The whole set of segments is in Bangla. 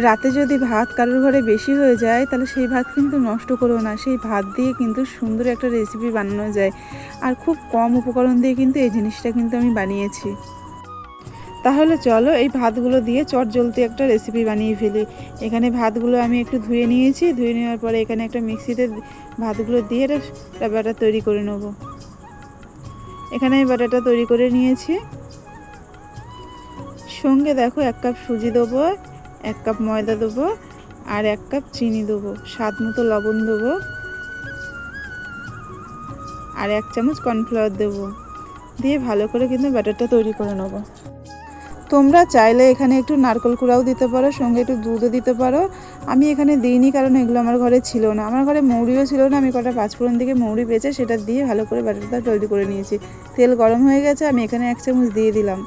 রাতে যদি ভাত কারোর ঘরে বেশি হয়ে যায়, তাহলে সেই ভাত কিন্তু নষ্ট করো না। সেই ভাত দিয়ে কিন্তু সুন্দর একটা রেসিপি বানানো যায়। আর খুব কম উপকরণ দিয়ে কিন্তু এই জিনিসটা কিন্তু আমি বানিয়েছি। তাহলে চলো এই ভাতগুলো দিয়ে চট জলদি একটা রেসিপি বানিয়ে ফেলি। এখানে ভাতগুলো আমি একটু ধুয়ে নিয়েছি। ধুয়ে নেওয়ার পরে এখানে একটা মিক্সিতে ভাতগুলো দিয়ে একটা ব্যাটার তৈরি করে নেব। এখানে আমি ব্যাটারটা তৈরি করে নিয়েছি। সঙ্গে দেখো এক কাপ সুজি দেবো। এক কাপ ময়দা দেবো আর এক কাপ চিনি দেবো। স্বাদ মতো লবণ দেবো। আর এক চামচ কর্নফ্লাওয়ার দেবো। দিয়ে ভালো করে কিন্তু ব্যাটারটা তৈরি করে নেব। তোমরা চাইলে এখানে একটু নারকল কুড়াও দিতে পারো, সঙ্গে একটু দুধও দিতে পারো। আমি এখানে দিইনি কারণ এগুলো আমার ঘরে ছিল না। আমার ঘরে মৌরিও ছিল না, আমি কটা পাঁচফোড়ন থেকে মৌরি বেচে সেটা দিয়ে ভালো করে ব্যাটারটা তৈরি করে নিয়েছি। তেল গরম হয়ে গেছে, আমি এখানে এক চামচ দিয়ে দিলাম।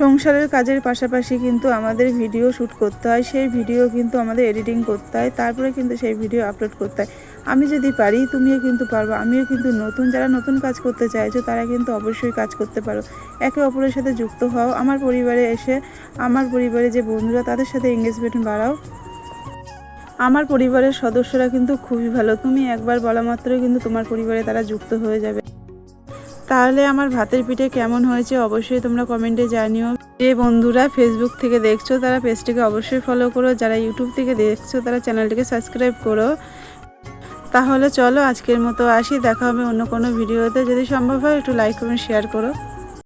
সংসারের কাজের পাশাপাশি কিন্তু আমাদের ভিডিও শ্যুট করতে হয়, সেই ভিডিও কিন্তু আমাদের এডিটিং করতে হয়, তারপরে কিন্তু সেই ভিডিও আপলোড করতে হয়। আমি যদি পারি, তুমিও কিন্তু পারব, আমিও কিন্তু নতুন, যারা নতুন কাজ করতে চাইছো, তারা কিন্তু অবশ্যই কাজ করতে পারো। একে অপরের সাথে যুক্ত হও, আমার পরিবারে এসে, আমার পরিবারে যে বন্ধুরা, তাদের সাথে এঙ্গেজমেন্ট বাড়াও। আমার পরিবারের সদস্যরা কিন্তু খুবই ভালো, তুমি একবার বলা মাত্রই কিন্তু তোমার পরিবারে তারা যুক্ত হয়ে যাবে। তাহলে আমার ভাতের পিঠে কেমন হয়েছে অবশ্যই তোমরা কমেন্টে জানিও। যে বন্ধুরা ফেসবুক থেকে দেখছ, তারা পেজটিকে অবশ্যই ফলো করো। যারা ইউটিউব থেকে দেখছ, তারা চ্যানেলটিকে সাবস্ক্রাইব করো। তাহলে চলো আজকের মতো আসি। দেখা হবে অন্য কোনো ভিডিওতে যদি সম্ভব হয়, একটু লাইক কমেন্ট শেয়ার করো।